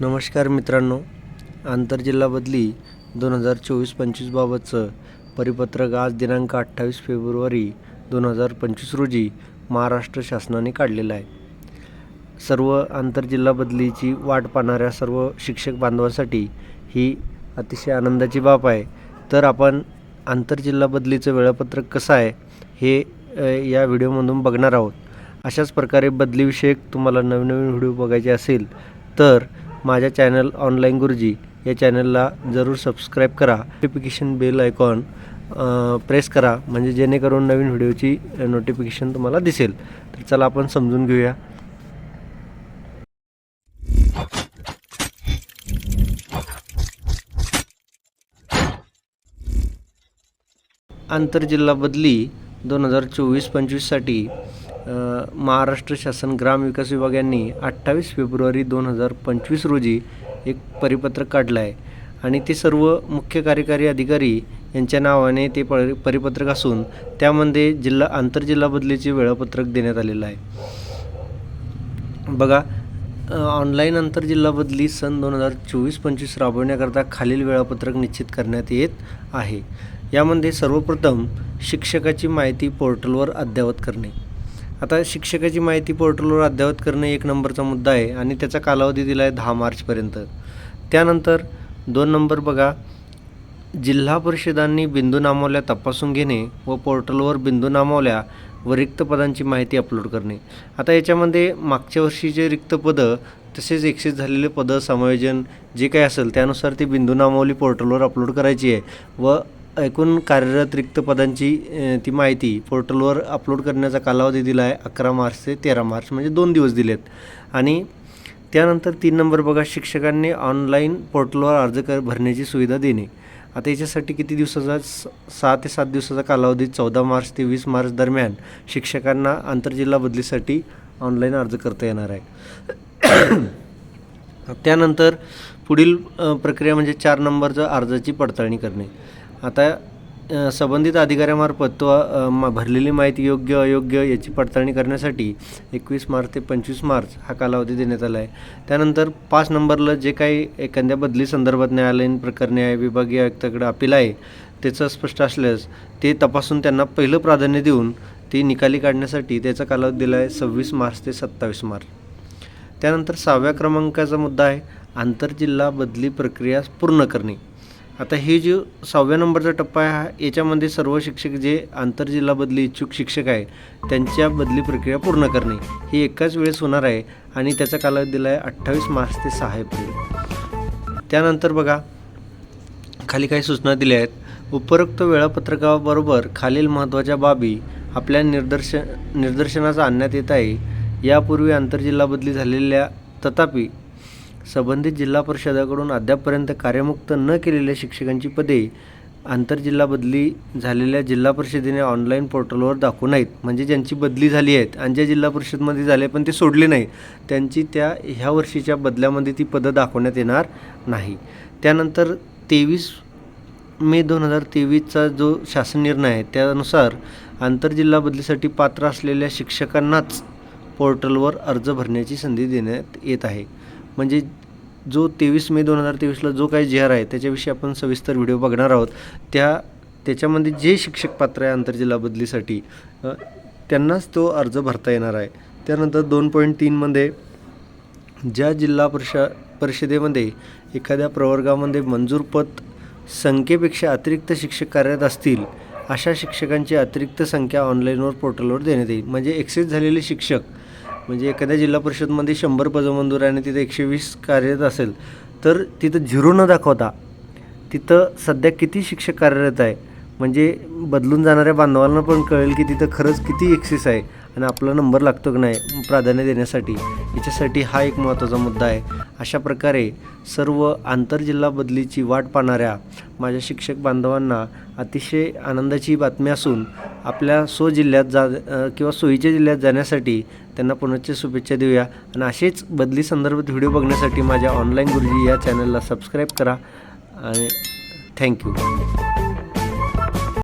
नमस्कार मित्रांनो आंतरजिल्हा बदली दोन हजार चोवीस पंचवीसबाबतचं परिपत्रक आज दिनांक अठ्ठावीस फेब्रुवारी दोन हजार पंचवीस रोजी महाराष्ट्र शासनाने काढलेलं आहे. सर्व आंतरजिल्हा बदलीची वाट पाहणाऱ्या सर्व शिक्षक बांधवांसाठी ही अतिशय आनंदाची बाब आहे. तर आपण आंतरजिल्हा बदलीचं वेळापत्रक कसं आहे हे या व्हिडिओमधून बघणार आहोत. अशाच प्रकारे बदलीविषयक तुम्हाला नवीन नवीन व्हिडिओ बघायचे असेल तर माझ्या चॅनल ऑनलाईन गुरुजी या चॅनलला जरूर सबस्क्राईब करा. नोटिफिकेशन बेल आयकॉन प्रेस करा. म्हणजे जेणेकरून नवीन व्हिडिओची नोटिफिकेशन तुम्हाला दिसेल. तर चला आपण समजून घेऊया. आंतरजिल्हा बदली दोन हजार चोवीस पंचवीससाठी महाराष्ट्र शासन ग्रामविकास विभाग यांनी अठ्ठावीस फेब्रुवारी दोन हजार पंचवीस रोजी एक परिपत्रक काढलं आहे आणि ते सर्व मुख्य कार्यकारी अधिकारी यांच्या नावाने ते परि परिपत्रक असून त्यामध्ये जिल्हा आंतरजिल्हा बदलीचे वेळापत्रक देण्यात आलेलं आहे. बघा ऑनलाईन आंतरजिल्हा बदली सन दोन हजार चोवीस पंचवीस राबवण्याकरता खालील वेळापत्रक निश्चित करण्यात येत आहे. यामध्ये सर्वप्रथम शिक्षकाची माहिती पोर्टलवर अद्ययावत करणे. आता शिक्षकाची माहिती पोर्टलवर अद्ययावत करणे एक नंबरचा मुद्दा आहे आणि त्याचा कालावधी दिला आहे दहा मार्चपर्यंत. त्यानंतर दोन नंबर बघा. जिल्हा परिषदांनी बिंदू नामावल्या तपासून घेणे व पोर्टलवर बिंदू नामावल्या व रिक्त पदांची माहिती अपलोड करणे. आता याच्यामध्ये मागच्या वर्षीचे रिक्त पदं तसेच एक्सेस झालेले पदं समायोजन जे काही असेल त्यानुसार ती बिंदू नामावली पोर्टलवर अपलोड करायची आहे व एकूण कार्यरत रिक्त पदांची ती माहिती पोर्टलवर अपलोड करण्याचा कालावधी दिला आहे अकरा मार्च ते तेरा मार्च म्हणजे दोन दिवस दिलेत. आणि त्यानंतर तीन नंबर बघा शिक्षकांनी ऑनलाईन पोर्टलवर अर्ज कर भरण्याची सुविधा देणे. आता याच्यासाठी किती दिवसाचा स- सहा ते सात दिवसाचा कालावधी? चौदा मार्च ते वीस मार्च दरम्यान शिक्षकांना आंतरजिल्हा बदलीसाठी ऑनलाईन अर्ज करता येणार आहे. त्यानंतर पुढील प्रक्रिया म्हणजे चार नंबरचं अर्जाची पडताळणी करणे. आता संबंधित अधिकाऱ्यामार्फत तो भरलेली माहिती योग्य अयोग्य याची पडताळणी करण्यासाठी एकवीस मार्च ते पंचवीस मार्च हा कालावधी देण्यात आला आहे. त्यानंतर पाच नंबरला जे काही एखाद्या बदली संदर्भात न्यायालयीन प्रकरणे आहे विभागीय आयुक्ताकडे अपील आहे त्याचं स्पष्ट असल्यास ते तपासून त्यांना पहिलं प्राधान्य देऊन ती निकाली काढण्यासाठी त्याचा कालावधी दिला आहे सव्वीस मार्च ते सत्तावीस मार्च. त्यानंतर सहाव्या क्रमांकाचा मुद्दा आहे आंतरजिल्हा बदली प्रक्रिया पूर्ण करणे. आता हे जो सहाव्या नंबरचा टप्पा आहे हा याच्यामध्ये सर्व शिक्षक जे आंतरजिल्हा बदली इच्छुक शिक्षक आहे त्यांच्या बदली प्रक्रिया पूर्ण करणे ही एकाच वेळेस होणार आहे आणि त्याचा कालावधी दिला आहे अठ्ठावीस मार्च ते सहा एप्रिल. त्यानंतर बघा खाली काही सूचना दिल्या आहेत. उपरोक्त वेळापत्रकाबरोबर खालील महत्त्वाच्या बाबी आपल्या निदर्श निदर्शनास आणण्यात येत आहे. यापूर्वी आंतरजिल्हा बदली झालेल्या तथापि संबंधित जिल्हा परिषदाकडून अद्यापपर्यंत कार्यमुक्त न केलेल्या शिक्षकांची पदे आंतरजिल्हा बदली झालेल्या जिल्हा परिषदेने ऑनलाईन पोर्टलवर दाखवू नाहीत. म्हणजे ज्यांची बदली झाली आहेत आणि ज्या जिल्हा परिषदमध्ये झाले पण ते सोडले नाही त्यांची त्या ह्या वर्षीच्या बदल्यामध्ये ती पदं दाखवण्यात येणार नाही. त्यानंतर तेवीस मे दोन हजार तेवीसचा जो शासन निर्णय आहे त्यानुसार आंतरजिल्हा बदलीसाठी पात्र असलेल्या शिक्षकांनाच पोर्टलवर अर्ज भरण्याची संधी देण्यात येत आहे. म्हणजे जो तेवीस मे दोन हजार तेवीसला जो काही जी आर आहे त्याच्याविषयी आपण सविस्तर व्हिडिओ बघणार आहोत. त्या त्याच्यामध्ये जे शिक्षक पात्र आहे आंतरजिल्हा बदलीसाठी त्यांनाच तो अर्ज भरता येणार आहे. त्यानंतर दोन पॉईंट तीनमध्ये ज्या जिल्हा परिषा परिषदेमध्ये एखाद्या प्रवर्गामध्ये मंजूर पद संख्येपेक्षा अतिरिक्त शिक्षक कार्यरत असतील अशा शिक्षकांची अतिरिक्त संख्या ऑनलाईनवर पोर्टलवर देण्यात येईल. म्हणजे एक्सेस झालेले शिक्षक म्हणजे एखाद्या जिल्हा परिषदमध्ये शंभर पदं मंजूर आहे आणि तिथं एकशे वीस कार्यरत असेल तर तिथं झिरो न दाखवता तिथं सध्या किती शिक्षक कार्यरत आहे? म्हणजे बदलून जाणाऱ्या बांधवांना पण कळेल की तिथं खरंच किती एक्सेस आहे आणि आपला नंबर लागतो की नाही प्राधान्य देण्यासाठी. याच्यासाठी हा एक महत्त्वाचा मुद्दा आहे. अशा प्रकारे सर्व आंतरजिल्हा बदलीची वाट पाहणाऱ्या माझ्या शिक्षक बांधवांना अतिशय आनंदाची बातमी असून आपल्या स्वजिल्ह्यात जा किंवा सोयीच्या जिल्ह्यात जाण्यासाठी त्यांना पुनश्च शुभेच्छा देऊया. आणि असेच बदली संदर्भात व्हिडिओ बघण्यासाठी माझ्या ऑनलाईन गुरुजी या चॅनलला सबस्क्राईब करा. आणि थँक्यू